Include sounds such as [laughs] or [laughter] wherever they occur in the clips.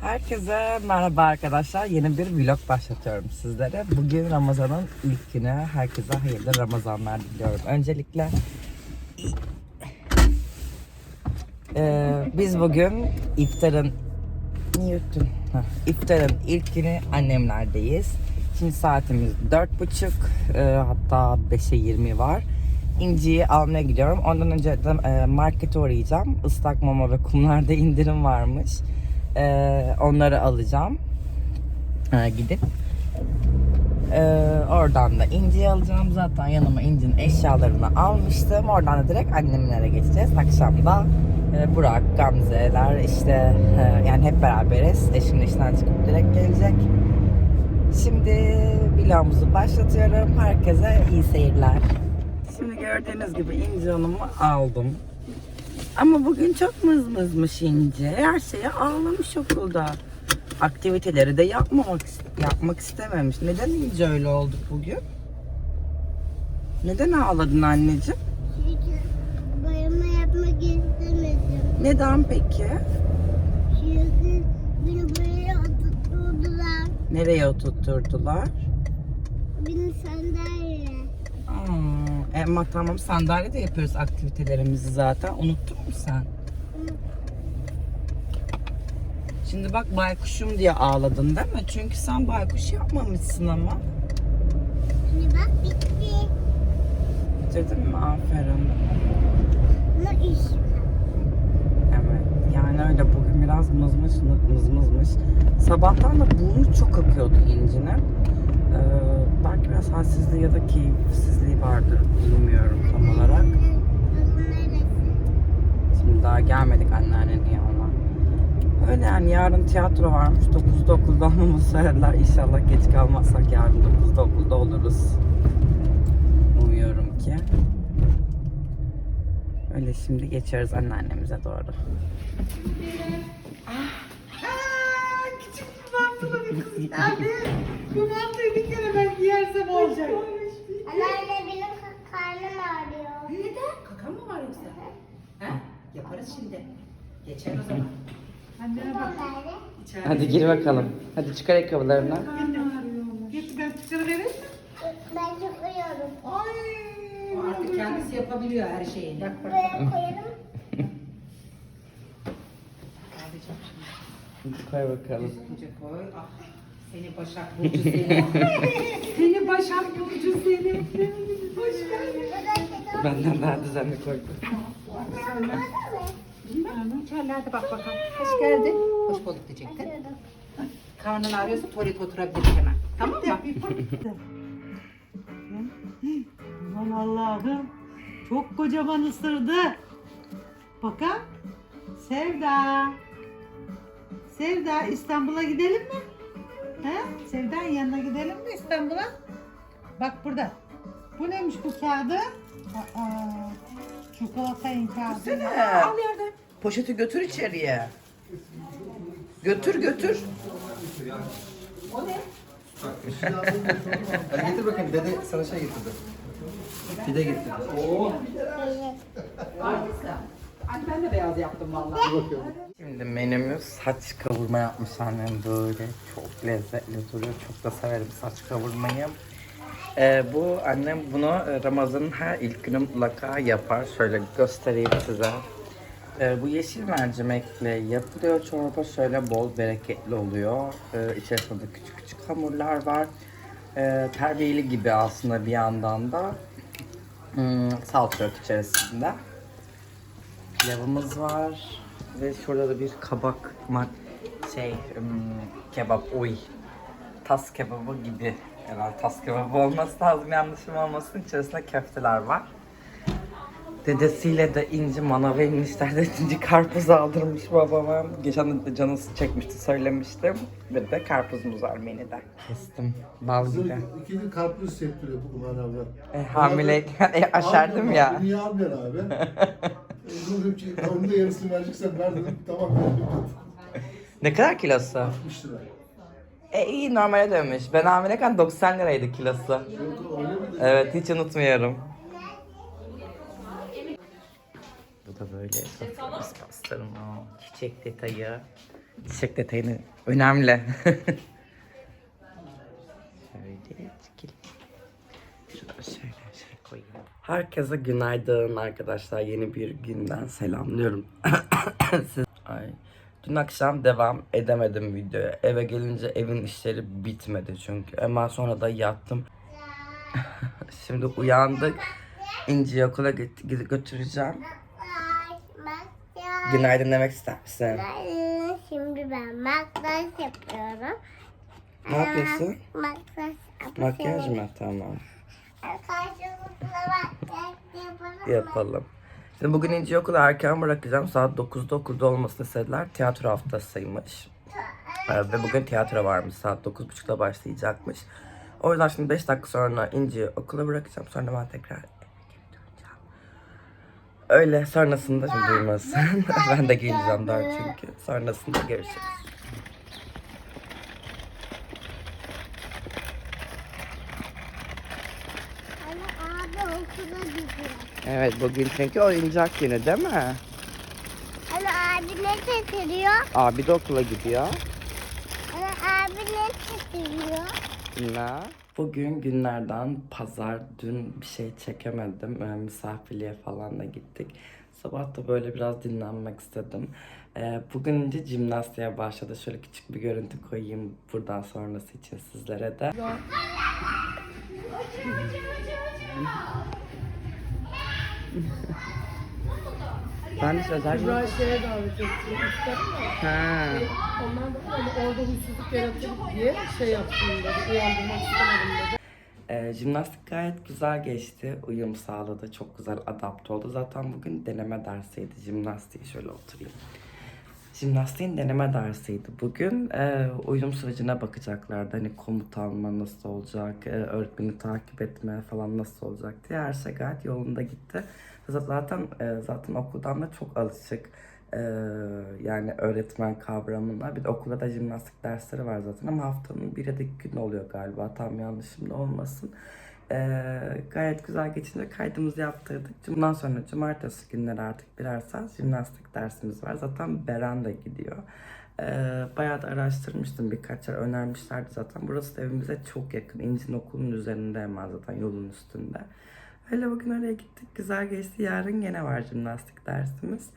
Herkese merhaba arkadaşlar. Yeni bir vlog başlatıyorum sizlere. Bugün Ramazan'ın ilk günü. Herkese hayırlı Ramazanlar diliyorum. Öncelikle Ee, biz bugün iftarın? Heh, iftarın ilk günü annemlerdeyiz. Şimdi saatimiz dört buçuk e, hatta 5'e 20 var. İnci'yi almaya gidiyorum. Ondan önce de e, markete uğrayacağım. Islak mama ve kumlarda [laughs] indirim varmış. E, onları alacağım. E, gidip. E, oradan da İnci'yi alacağım. Zaten yanıma İnci'nin eşyalarını almıştım. Oradan da direkt annemlere geçeceğiz. Akşam da e, Burak, Gamze'ler işte e, yani hep beraberiz. Eşim de işten çıkıp direkt gelecek. Şimdi vlogumuzu başlatıyorum. Herkese iyi seyirler. Şimdi gördüğünüz gibi İnci aldım. Ama bugün çok mızmızmış İnci. Her şeye ağlamış okulda. Aktiviteleri de yapmamak yapmak istememiş. Neden İnci öyle olduk bugün? Neden ağladın anneciğim? Çünkü boyama yapmak istemedim. Neden peki? Çünkü beni buraya oturtturdular. Nereye oturtturdular? Beni sandalyeye. Aa, ama tamam sandalyede yapıyoruz aktivitelerimizi zaten. Unuttun mu sen? Şimdi bak baykuşum diye ağladın değil mi? Çünkü sen baykuş yapmamışsın ama. Hani bak bitti. Bitirdin mi? Aferin. Ama iş. Evet. Yani öyle bugün biraz mızmış mızmızmış. Sabahtan da burnu çok akıyordu İnci'nin. Ee, belki biraz halsizliği ya da keyifsizliği vardır. Bilmiyorum tam olarak. Şimdi daha gelmedik anneannenin yanına. Öyle yani yarın tiyatro varmış. 9'da okulda olmamızı söylediler. İnşallah geç kalmazsak yarın 9'da okulda oluruz. Umuyorum ki. Öyle şimdi geçiyoruz anneannemize doğru. küçük bir mantılı bir kız. Bu mantıyı bir kere ben giyersem olacak. Anneanne benim ka- karnım ağrıyor. Neden? Kakan mı var yoksa? He? Yaparız şimdi. Geçer o zaman. Annene bak. İçeride. Hadi gir bakalım. Hadi çıkar ayakkabılarını. Git ben çıkarıvereyim mi? Ben çok uyuyorum. Ay. O artık kendisi yapabiliyor her şeyi. Bak bak. Buraya koyarım. Kardeşim Hadi koy bakalım. şimdi koy. Ah, seni Başak Burcu seni. [laughs] seni Başak Burcu seni. Hoş geldin. Benden daha düzenli koydum. Karnın içerlerde bak bakalım. Hoş geldin. Hoş bulduk diyecektin. Karnın ağrıyorsa tuvalete oturabilir hemen. Tamam mı? Aman Allah'ım. Çok kocaman ısırdı. Bakın. Sevda. Sevda İstanbul'a gidelim mi? He? Sevda'nın yanına gidelim mi İstanbul'a? Bak burada. Bu neymiş bu kağıdı? Aa, çikolatayın kağıdı. Al yerden. Poşeti götür içeriye. Götür götür. Hadi getir bakayım dede sana şey getirdi. Pide getirdi. Anne ben de beyaz yaptım vallahi. Şimdi menümüz saç kavurma yapmış annem böyle. Çok lezzetli duruyor. Çok da severim saç kavurmayı. Ee, bu annem bunu Ramazan'ın her ilk günü mutlaka yapar. Şöyle göstereyim size. Ee, bu yeşil mercimekle yapılıyor çorba. Şöyle bol bereketli oluyor. Ee, içerisinde küçük küçük hamurlar var. Ee, terbiyeli gibi aslında bir yandan da. Hmm, salça içerisinde. Pilavımız var ve şurada da bir kabak mak şey kebap oy tas kebabı gibi herhalde tas kebabı olması lazım yanlışım olmasın içerisinde köfteler var. Dedesiyle de inci manav enişler de inci karpuz aldırmış babama. Geçen de canısı çekmişti söylemiştim. Bir de karpuzumuz var menüde. Kestim bal gibi. İkinci karpuz septiriyor bu manavlar. E, hamileyken e, aşerdim ya. Niye almıyorsun abi? [laughs] e, dedim ki onun da yarısını vereceksen ver dedim. Tamam verdim. Ne kadar kilosu? 60 lira. E iyi normale dönmüş. Ben hamileyken 90 liraydı kilosu. Yok öyle mi? Evet hiç unutmuyorum. Bu da böyle pastırma, çiçek detayı. Çiçek detayını önemli. [laughs] şöyle çekil. Şöyle şöyle şöyle koyayım. Herkese günaydın arkadaşlar. Yeni bir günden selamlıyorum. [coughs] Siz... Ay. Dün akşam devam edemedim videoya. Eve gelince evin işleri bitmedi çünkü. Hemen sonra da yattım. [laughs] Şimdi uyandık. İnci'yi okula git- götüreceğim. Günaydın demek ister misin? Şimdi ben makyaj yapıyorum. Ne yapıyorsun? Makyaj Makyaj mı? Tamam. Yapalım. Şimdi bugün İnci'yi okula erken bırakacağım. Saat 9'da okulda olmasını istediler. Tiyatro haftasıymış. Ee, ve bugün tiyatro varmış. Saat 9.30'da başlayacakmış. O yüzden şimdi 5 dakika sonra İnci'yi okula bırakacağım. Sonra ben tekrar. Öyle sonrasında şimdi duymasın. [laughs] ben de geleceğim daha çünkü. Sonrasında görüşürüz. Ama abi okula gidiyor. Evet bugün çünkü oyuncak günü değil mi? Ama abi ne getiriyor? Abi de okula gidiyor. Ama abi ne getiriyor? Ne? Bugün günlerden pazar. Dün bir şey çekemedim. Ee, misafirliğe falan da gittik. Sabah da böyle biraz dinlenmek istedim. Ee, bugün önce jimnastiğe başladı. Şöyle küçük bir görüntü koyayım buradan sonrası için sizlere de. Ben de sözel Kübra şeye davet etti. İstedim ya. Ha. Ondan da hani orada huysuzluk yaratır diye şey yaptım dedi. Uyandırmak istemedim dedi. Ee, jimnastik gayet güzel geçti. Uyum sağladı. Çok güzel adapte oldu. Zaten bugün deneme dersiydi. Jimnastiği şöyle oturayım. Jimnastiğin deneme dersiydi. Bugün e, uyum sürecine bakacaklardı. Hani komut alma nasıl olacak, e, öğretmeni takip etme falan nasıl olacak diye her şey gayet yolunda gitti. Zaten e, zaten okuldan da çok alışık. e, yani öğretmen kavramına. Bir de okulda da jimnastik dersleri var zaten ama haftanın bir ya da iki gün oluyor galiba. Tam yanlışım da olmasın. Ee, gayet güzel geçince kaydımızı yaptırdık. Bundan sonra cumartesi günleri artık birer saat jimnastik dersimiz var. Zaten Beren de gidiyor. Ee, bayağı da araştırmıştım birkaç yer önermişlerdi zaten. Burası da evimize çok yakın. İncin okulun üzerinde hemen zaten yolun üstünde. Öyle bugün oraya gittik. Güzel geçti. Yarın gene var jimnastik dersimiz.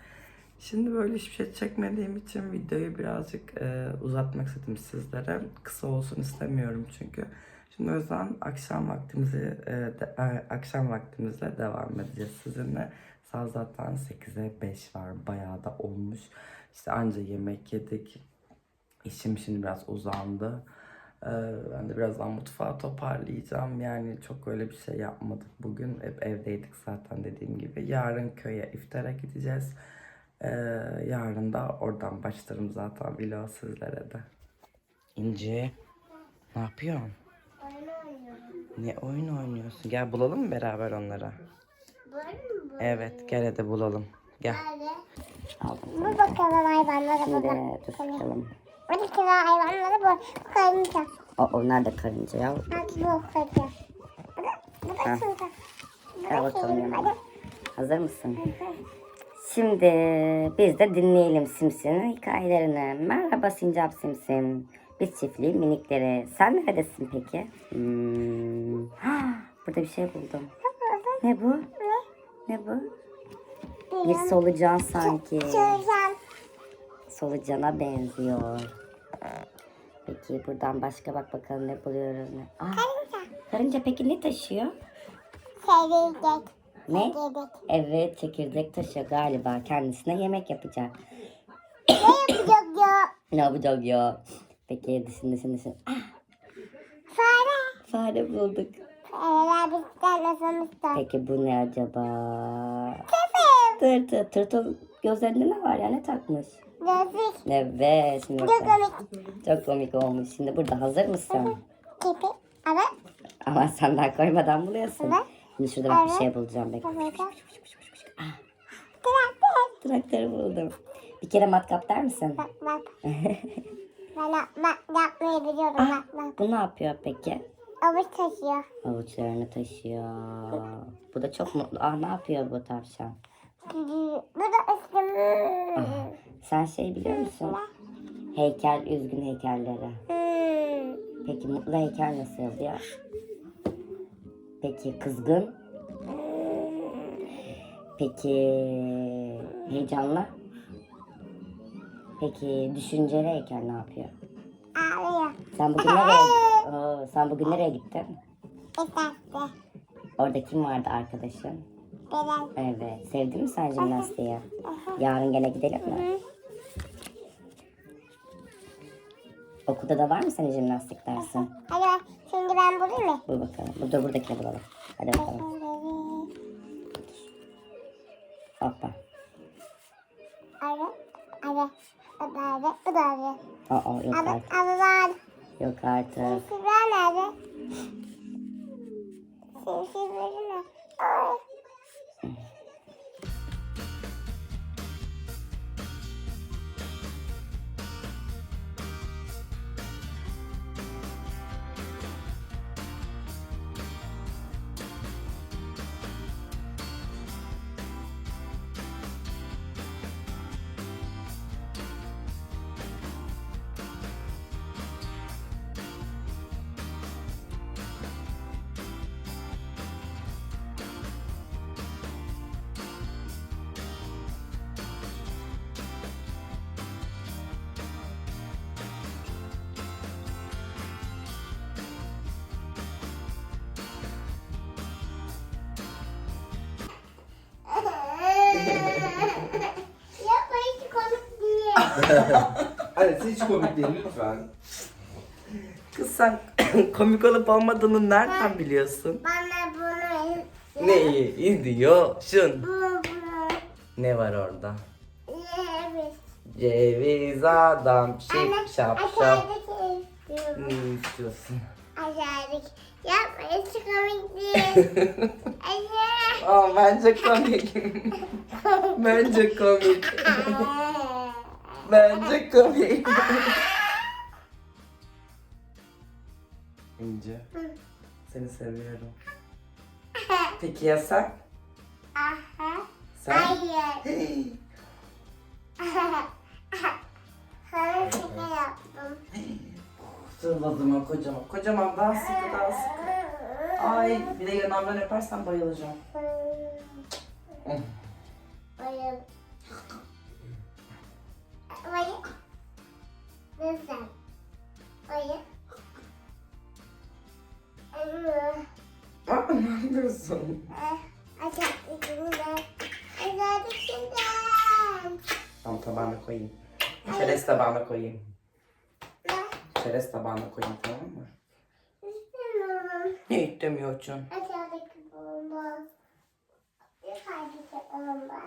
Şimdi böyle hiçbir şey çekmediğim için videoyu birazcık e, uzatmak istedim sizlere. Kısa olsun istemiyorum çünkü. Şimdi o yüzden akşam vaktimizi e, de- e, akşam vaktimizle devam edeceğiz sizinle. Saat zaten 8'e 5 var. Bayağı da olmuş. İşte anca yemek yedik. İşim şimdi biraz uzandı. Ee, ben de birazdan mutfağı toparlayacağım. Yani çok öyle bir şey yapmadık bugün. Hep evdeydik zaten dediğim gibi. Yarın köye iftara gideceğiz. Ee, yarın da oradan başlarım zaten vlog sizlere de. İnci, ne yapıyorsun? Ne oyun oynuyorsun? Gel bulalım mı beraber onlara? Evet, gel hadi bulalım. Gel. Bu bakalım hayvanlara Şimdi bakalım. dur bakalım. Buradaki hayvanlara bu. Bu karınca. O, onlar da karınca ya. Bak bu karınca. Bu da, bu da Ha. Bu Gel da bakalım şey. yanıma. Hazır mısın? Şimdi biz de dinleyelim Simsin'in hikayelerini. Merhaba Sincap Simsim. Biz çiftliğin minikleri. Sen neredesin peki? Hmm. Burada bir şey buldum. Ne bu? Ne bu? Bir solucan sanki. Solucana benziyor. Peki buradan başka bak bakalım ne buluyoruz. Ne? Aa, karınca peki ne taşıyor? Çevirdek. Ne? Çevirdek. Evet çekirdek taşıyor galiba. Kendisine yemek yapacak. Ne yapacak ya? Ne yapacak ya? Peki düşün düşün düşün. Ah, Fare. Fare bulduk. Fareler bizden nasılmışlar? Peki bu ne acaba? Tefim. Tırtıl. Tırtıl gözlerinde ne var ya ne takmış? Gözlük. Evet şimdi Çok bakalım. komik. Çok komik olmuş. Şimdi burada hazır mısın? Tipi. Evet. Ama sen daha koymadan buluyorsun. Evet. Şimdi şurada bak bir Evet. şey bulacağım. Bekle. Evet. Traktör. Traktörü buldum. Bir kere matkap der misin? Bak bak. [laughs] Ben yapmak yapmayı biliyorum. Ah. Bak bak. Bu ne yapıyor peki? Avuç taşıyor. Avuçlarını taşıyor. Bu da çok mutlu. Ah ne yapıyor bu tavşan? Bu da üstüm. Sen şey biliyor musun? Heykel, üzgün heykelleri. Hmm. Peki mutlu heykel nasıl yazıyor? Peki kızgın? Peki heyecanlı? Peki düşünceli heykel ne yapıyor? Ağlıyor. Sen bugün nereye, [laughs] Oo, sen bugün nereye gittin? İsterse. Orada kim vardı arkadaşın? Beren. Evet. Sevdin mi sen jimnastiği? Yarın gene gidelim mi? Okulda da var mı senin jimnastik dersin? Hadi şimdi ben bulayım mı? Bul bakalım. Dur, buradakini bulalım. Hadi bakalım. Hoppa. Arı. Arı. O da arı. O da arı. Aa yok Arı. artık. Arılar. Yok artık. Sivriler nerede? Sivrileri ne? Anne sen hiç komik değil lütfen. Kız sen [coughs] komik olup olmadığını nereden biliyorsun? Bana bunu Neyi izliyorsun? bunu bunu Ne var orada? yiyebiliriz. Ceviz adam şip şap şap. Aşağıdaki istiyorum. Ne istiyorsun? Aşağıdaki. Yapma hiç komik değil. [laughs] Aşağı. Aa bence komik. [laughs] bence komik. [laughs] bence komik. İnce. Seni seviyorum. Peki ya sen? Aha. Sen? Hayır. Sana şaka yaptım. Sırladım o kocaman. Kocaman daha sıkı daha sıkı. Ay bir de yanağımdan öpersen bayılacağım. İstemiyorsun? Aşağıdaki bomba. Yukarıdaki bomba.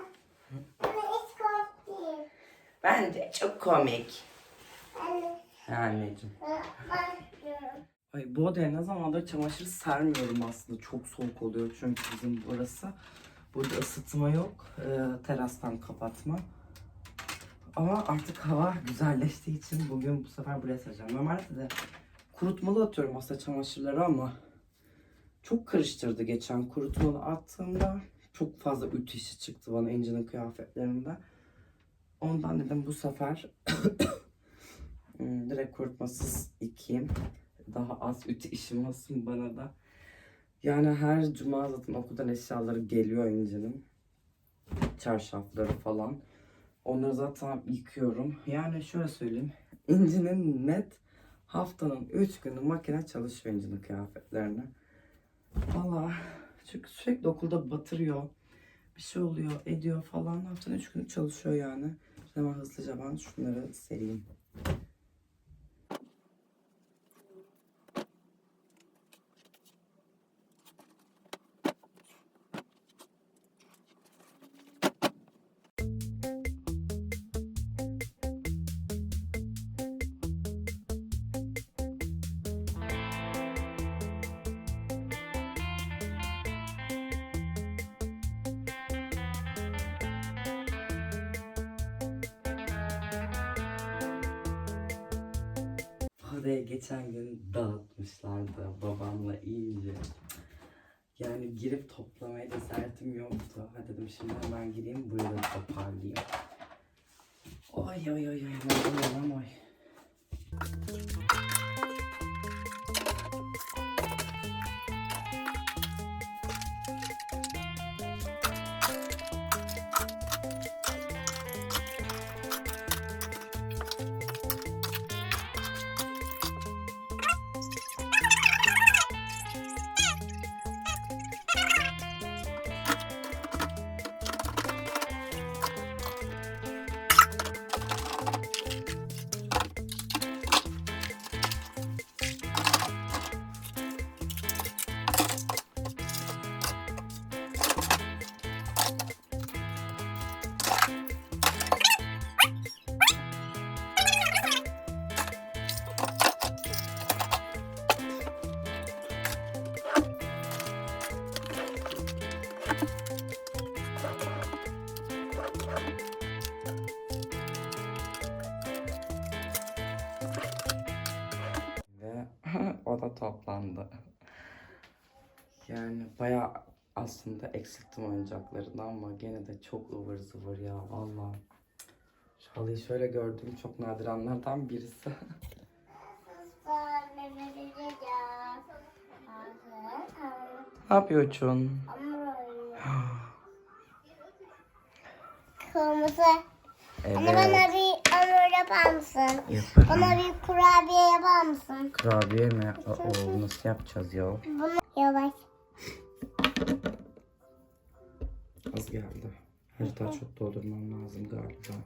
Ama hiç komik değil. Bence çok komik. Anne, Anneciğim. ben. Ay bu odaya ne zamandır çamaşır sermiyorum aslında. Çok soğuk oluyor çünkü bizim burası. Burada ısıtma yok. Ee, terastan kapatma. Ama artık hava güzelleştiği için bugün bu sefer buraya sereceğim. Normalde de kurutmalı atıyorum aslında çamaşırları ama çok karıştırdı geçen kurutmalı attığımda. Çok fazla ütü işi çıktı bana İnci'nin kıyafetlerinde. Ondan dedim bu sefer [coughs] hmm, direkt kurutmasız yıkayayım daha az ütü işim olsun bana da. Yani her cuma zaten okuldan eşyaları geliyor İnci'nin. Çarşafları falan. Onları zaten yıkıyorum. Yani şöyle söyleyeyim. İnci'nin net haftanın 3 günü makine çalışıyor İnci'nin kıyafetlerini. Valla çünkü sürekli okulda batırıyor. Bir şey oluyor, ediyor falan. Haftanın 3 günü çalışıyor yani. Hemen hızlıca ben şunları sereyim. Oraya geçen gün dağıtmışlardı babamla iyice. Yani girip toplamaya cesaretim yoktu. Ha dedim şimdi hemen gireyim burayı da toparlayayım. Oy oy oy oy oy oy oy oy. Da toplandı. Yani bayağı aslında eksilttim oyuncaklarını ama gene de çok ıvır zıvır ya valla. Şu halıyı şöyle gördüğüm çok nadir anlardan birisi. [laughs] ne yapıyorsun? Kırmızı. Evet. Anne bana bir hamur yapar mısın? Yaparım. Bana bir kurabiye yapar mısın? Kurabiye mi? Oo, nasıl yapacağız ya? Bunu yavaş. Az geldi. Her daha çok doldurmam lazım galiba.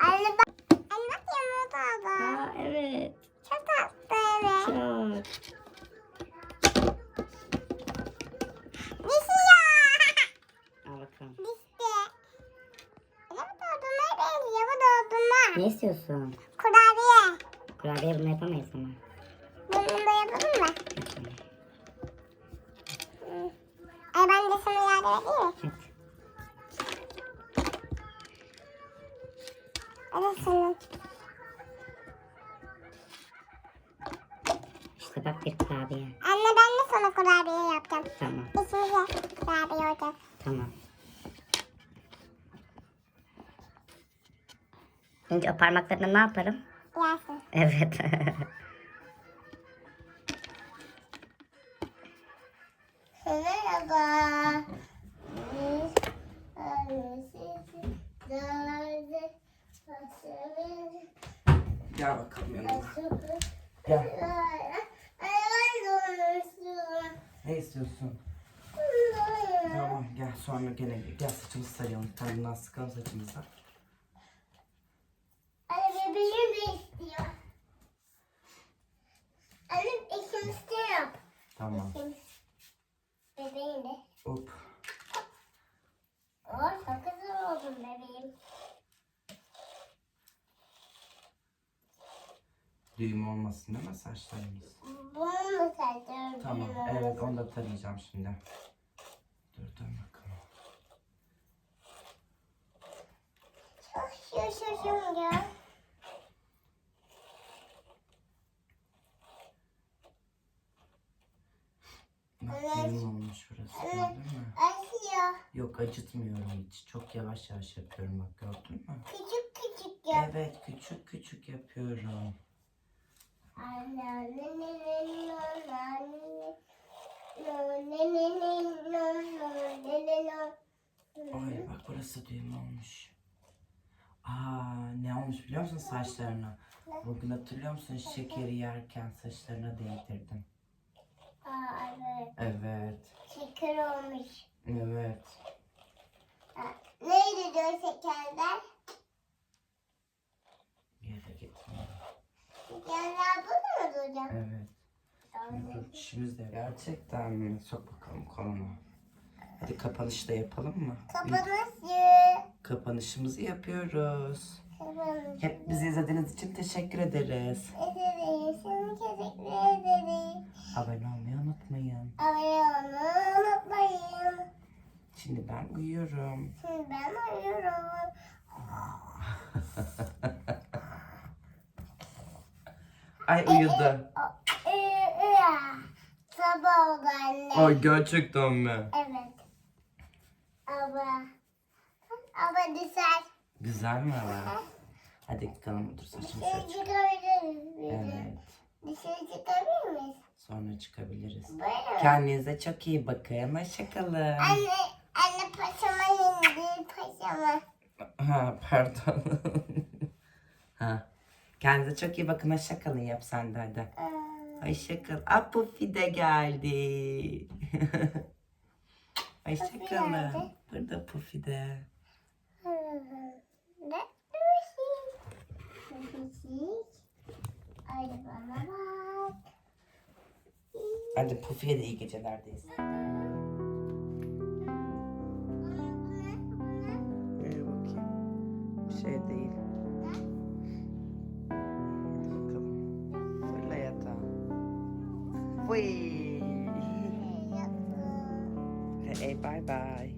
Anne bak. Anne bak yanına da. Aa evet. Çok tatlı evet. Çok. Benziyor. Bu dondurma. Ne istiyorsun? Kurabiye. Kurabiye bunu yapamayız ama. Bunu da yapalım mı? Hı. Ay ben de sana yardım edeyim mi? Evet sana. İşte bak bir kurabiye. Anne ben de sana kurabiye yapacağım. Tamam. İçimize kurabiye olacak. Tamam. Şimdi o parmaklarını ne yaparım? Yersin. Evet. Merhaba. Gel bakalım yanıma. Gel. Ne istiyorsun? Tamam gel sonra gene gel saçımızı sarayalım. Kendine sıkalım saçımıza. Anne bebeğim de istiyor. Anne ikimiz de yap. Tamam. Bebeğim de. Hop. Oh çok güzel oldun bebeğim. Düğüm olmasın değil mi saçlarımız? Bunu mu sadece Tamam. Evet onu da tarayacağım şimdi. Dur dur bakalım. Çok şaşırdım ya. Bak Evet. düğüm olmuş burası gördün mü? Asya. Yok acıtmıyorum hiç. Çok yavaş yavaş yapıyorum bak gördün mü? Küçük küçük yap. Evet küçük küçük yapıyorum. Ay bak burası düğüm olmuş. Aa ne olmuş biliyor musun saçlarına? Bugün hatırlıyor musun şekeri yerken saçlarına değdirdim. Aa, evet. Evet. Şeker olmuş. Evet. Ha, Neydi diyor şekerler? Bir yere gitmiyorum. Şekerler burada mı duracak? Evet. Dur, Dişimiz de gerçekten mi? Sok bakalım koluna. Hadi kapanışı da yapalım mı? Kapanışı. Kapanışımızı yapıyoruz. Kapanışı. Hep bizi izlediğiniz için teşekkür ederiz. Teşekkür ederiz. Abone olmayı unutmayın. Abone olmayı unutmayın. Şimdi ben uyuyorum. Şimdi ben uyuyorum. Ay uyudu. Sabah oldu anne. Ay gerçekten mi? Evet. Abla. Abla düşer. Güzel mi hava? Hadi bakalım dur saçımı Dışarı seç. çıkabiliriz. bir de. Evet. Dışarı çıkabilir miyiz? Sonra çıkabiliriz. Böyle mi? Kendinize çok iyi bakın. Hoşçakalın. Anne, anne paşama indi. Paşama. Ha pardon. [laughs] ha. Kendinize çok iyi bakın. Hoşçakalın yap sen de hadi. Aa, Hoşçakal. Aa Puffy de geldi. [laughs] Hoşçakalın. Burada Puffy de. Ne? Düşük. Düşük. Ay bana bak. Hadi Puffy'ye de iyi geceler deyiz. Ver bakayım. Bir şey değil. Hey bye bye.